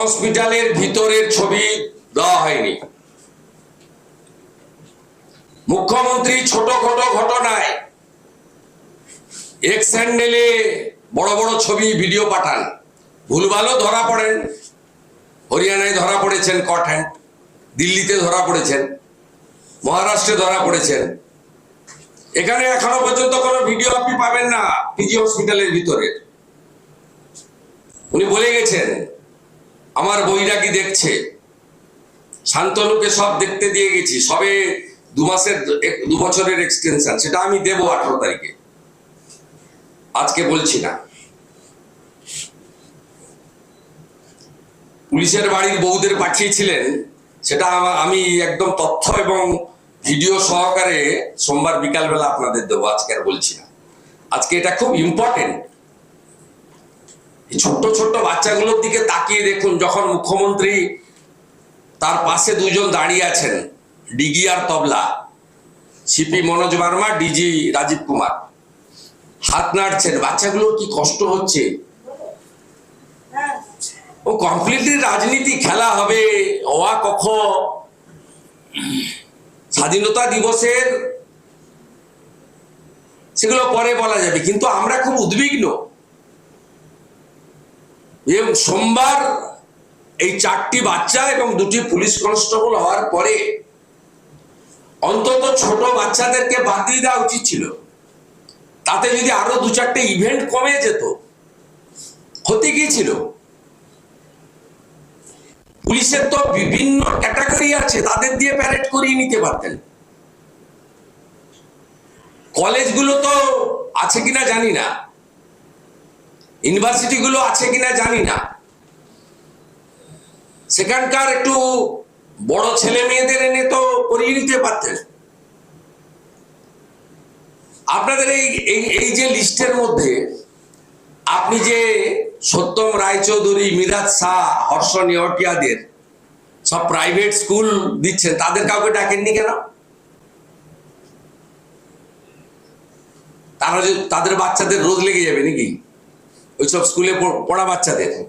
হসপিটালের ভিতরের ছবি দেওয়া হয়নি। মুখ্যমন্ত্রী ছোটখাটো ঘটনায় এক্স হ্যান্ডেলে বড় বড় ছবি ভিডিও পাঠান। ভুলভালও ধরা পড়েন। হরিয়ানায় ধরা পড়েছেন কট হ্যান্ড দিল্লিতে ধরা পড়েছেন। মহারাষ্ট্রে ধরা পড়েছেন। এখানে এখনও পর্যন্ত কোনো ভিডিও আপনি পাবেন না পিজি হসপিটালের ভিতরে। উনি বলে গেছেন আমার বইরাকি দেখছে? শান্তনুকে সব দেখতে দিয়ে গেছি। সবে দু মাসের, দু বছরের এক্সটেনশন সেটা আমি দেবো আঠারো তারিখে। আজকে বলছি না। পুলিশের বাড়ির বউদের পাঠিয়েছিলেন। সেটা আমা- একদম তথ্য এবং ভিডিও সহকারে সোমবার বিকালবেলা আপনাদের দেবো। আজকে আর বলছি না। আজকে এটা খুব ইম্পর্টেন্ট ছোট্ট ছোট্ট বাচ্চাগুলোর দিকে তাকিয়ে দেখুন, যখন মুখ্যমন্ত্রী তার পাশে দুজন দাঁড়িয়ে আছেন, ডিগি আর তবলা, CP Manoj Burma, DG Rajeev Kumar. হাত নাড়ছেন, বাচ্চাগুলোর কি কষ্ট হচ্ছে? ও কমপ্লিটলি রাজনীতি খেলা হবে অয়া কখ। স্বাধীনতা দিবসের সেগুলো পরে বলা যাবে, কিন্তু আমরা খুব উদ্বিগ্ন। এবং সোমবার এই চারটি বাচ্চা এবং দুটি পুলিশ কনস্টেবল হওয়ার পরে অন্তত ছোট বাচ্চাদেরকে বাদ দিয়ে দেওয়া উচিত ছিল। তাতে যদি আরও দু চারটে ইভেন্ট কমে যেত হতে গিয়েছিল পুলিশের তো বিভিন্ন ক্যাটাগরি আছে, তাদের দিয়ে প্যারেড করিয়ে নিতে পারতেন। কলেজগুলো তো আছে কিনা জানি না। ইউনিভার্সিটি গুলো আছে কিনা জানি না। সেখানকার একটু বড় ছেলে মেয়েদের এনে তো করিয়ে নিতে পারতেন। আপনাদের এই এই যে লিস্টের মধ্যে আপনি যে সত্যম রায়চৌধুরী, মিরাজ শাহ, হর্ষ নেওয়াটিয়াদের সব প্রাইভেট স্কুল দিচ্ছেন, তাদের কাউকে ডাকেননি কেন? তারা তাদের বাচ্চাদের রোজ লেগে যাবে নাকি? ওইসব স্কুলে পড়- বাচ্চাদের।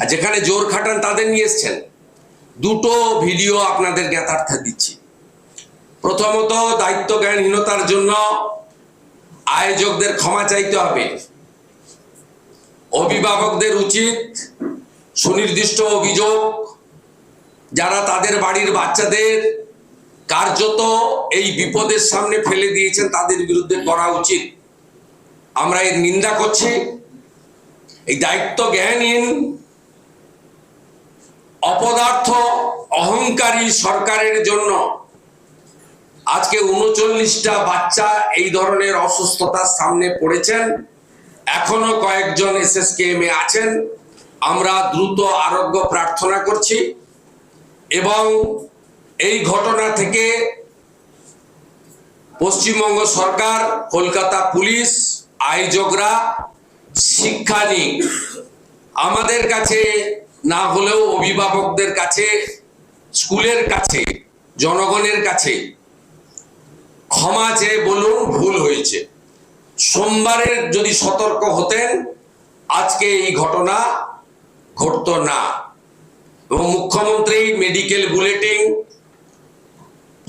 আর যেখানে জোর খাটান তাদের নিয়ে এসছেন। দুটো ভিডিও আপনাদের জ্ঞাতার্থে দিচ্ছি। প্রথমত দায়িত্ব জ্ঞানহীনতার জন্য আয়োজকদের ক্ষমা চাইতে হবে। অভিভাবকদের উচিত সুনির্দিষ্ট অভিযোগ যারা তাদের বাড়ির বাচ্চাদের কার্যত এই বিপদের সামনে ফেলে দিয়েছেন তাদের বিরুদ্ধে করা উচিত। আমরা এর নিন্দা করছি, এই দায়িত্ব জ্ঞানহীন অপদার্থ, অহংকারী সরকারের জন্য আজকে উনচল্লিশটা বাচ্চা এই ধরনের অসুস্থতার সামনে পড়েছেন। এখনও কয়েকজন এসএসকেএম এ আছেন। আমরা দ্রুত আরোগ্য প্রার্থনা করছি এবং এই ঘটনা থেকে পশ্চিমবঙ্গ সরকার, কলকাতা পুলিশ আয়োজকরা শিক্ষা নিক। আমাদের কাছে না হলেও অভিভাবকদের কাছে, স্কুলের কাছে, জনগণের কাছে ক্ষমা চেয়ে বলুন, ভুল হয়েছে। সোমবারের যদি সতর্ক হতেন, আজকে এই ঘটনা ঘটতো না। এবং মুখ্যমন্ত্রী মেডিকেল বুলেটিন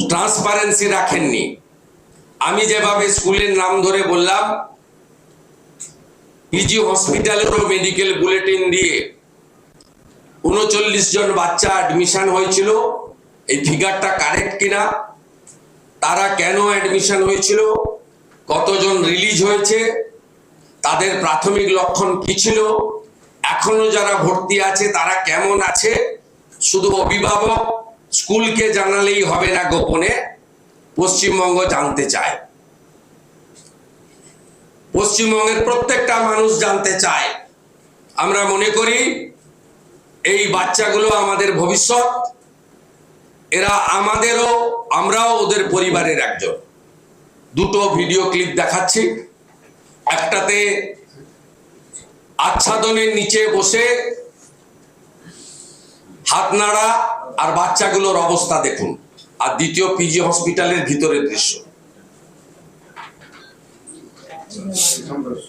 ট্রান্সপারেন্সি রাখেননি। আমি যেভাবে স্কুলের নাম ধরে বললাম পিজি হসপিটালেরও মেডিকেল বুলেটিন দিয়ে উনচল্লিশ জন বাচ্চা অ্যাডমিশন হয়েছিল। এই ফিগারটা কারেক্ট কিনা, তারা কেন অ্যাডমিশন হয়েছিল, কতজন রিলিজ হয়েছে, তাদের প্রাথমিক লক্ষণ কি ছিল, এখনও যারা ভর্তি আছে তারা কেমন আছে, শুধু অভিভাবক স্কুলকে জানালেই হবে না গোপনে, পশ্চিমবঙ্গ জানতে চায়। পশ্চিমবঙ্গের প্রত্যেকটা মানুষ জানতে চায়। আমরা মনে করি, এই বাচ্চাগুলো আমাদের ভবিষ্যৎ। এরা আমাদেরও, আমরাও ওদের পরিবারের একজন। দুটো ভিডিও ক্লিপ দেখাচ্ছি। একটাতে আচ্ছাদনের নিচে বসে হাত নাড়া আর বাচ্চাগুলোর অবস্থা দেখুন। আর দ্বিতীয় পিজি হসপিটালের ভিতরের দৃশ্য। 嗯，是他们的。